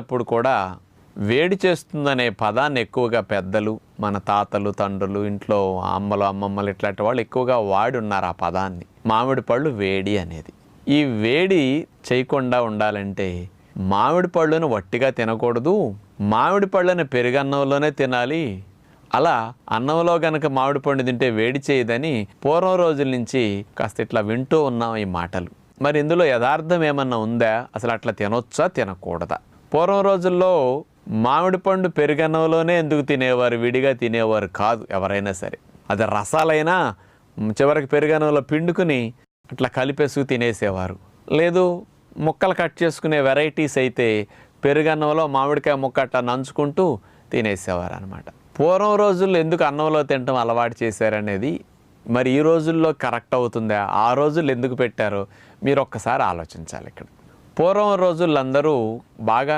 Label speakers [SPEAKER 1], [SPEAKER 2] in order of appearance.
[SPEAKER 1] అప్పుడు కూడా వేడి చేస్తుందనే పదాన్ని ఎక్కువగా పెద్దలు మన తాతలు తండ్రులు ఇంట్లో అమ్మలు అమ్మమ్మలు ఇట్లాంటి వాళ్ళు ఎక్కువగా వాడి ఉన్నారు ఆ పదాన్ని. మామిడి పళ్ళు వేడి అనేది. ఈ వేడి చేయకుండా ఉండాలంటే మామిడి పళ్ళును వట్టిగా తినకూడదు మామిడి పళ్ళని పెరుగన్నంలోనే తినాలి. అలా అన్నంలో గనక మామిడి పండు తింటే వేడి చేయదని పూర్వం రోజుల నుంచి కాస్త ఇట్లా వింటూ ఉన్నాం ఈ మాటలు. మరి ఇందులో యథార్థం ఏమన్నా ఉందా? అసలు అట్లా తినొచ్చా తినకూడదా? పూర్వం రోజుల్లో మామిడి పండు పెరుగన్నంలోనే ఎందుకు తినేవారు? విడిగా తినేవారు కాదు ఎవరైనా సరే. అది రసాలైనా చివరికి పెరుగన్నంలో పిండుకుని అట్లా కలిపేసుకు తినేసేవారు. లేదు ముక్కలు కట్ చేసుకునే వెరైటీస్ అయితే పెరుగన్నంలో మామిడికాయ ముక్క అట్లా నంచుకుంటూ తినేసేవారు అనమాట పూర్వం రోజుల్లో ఎందుకు అన్నంలో తినటం అలవాటు చేశారనేది మరి ఈ రోజుల్లో కరెక్ట్ అవుతుందా? ఆ రోజులు ఎందుకు పెట్టారో మీరు ఒక్కసారి ఆలోచించాలి ఇక్కడ. పూర్వం రోజుల్లో అందరూ బాగా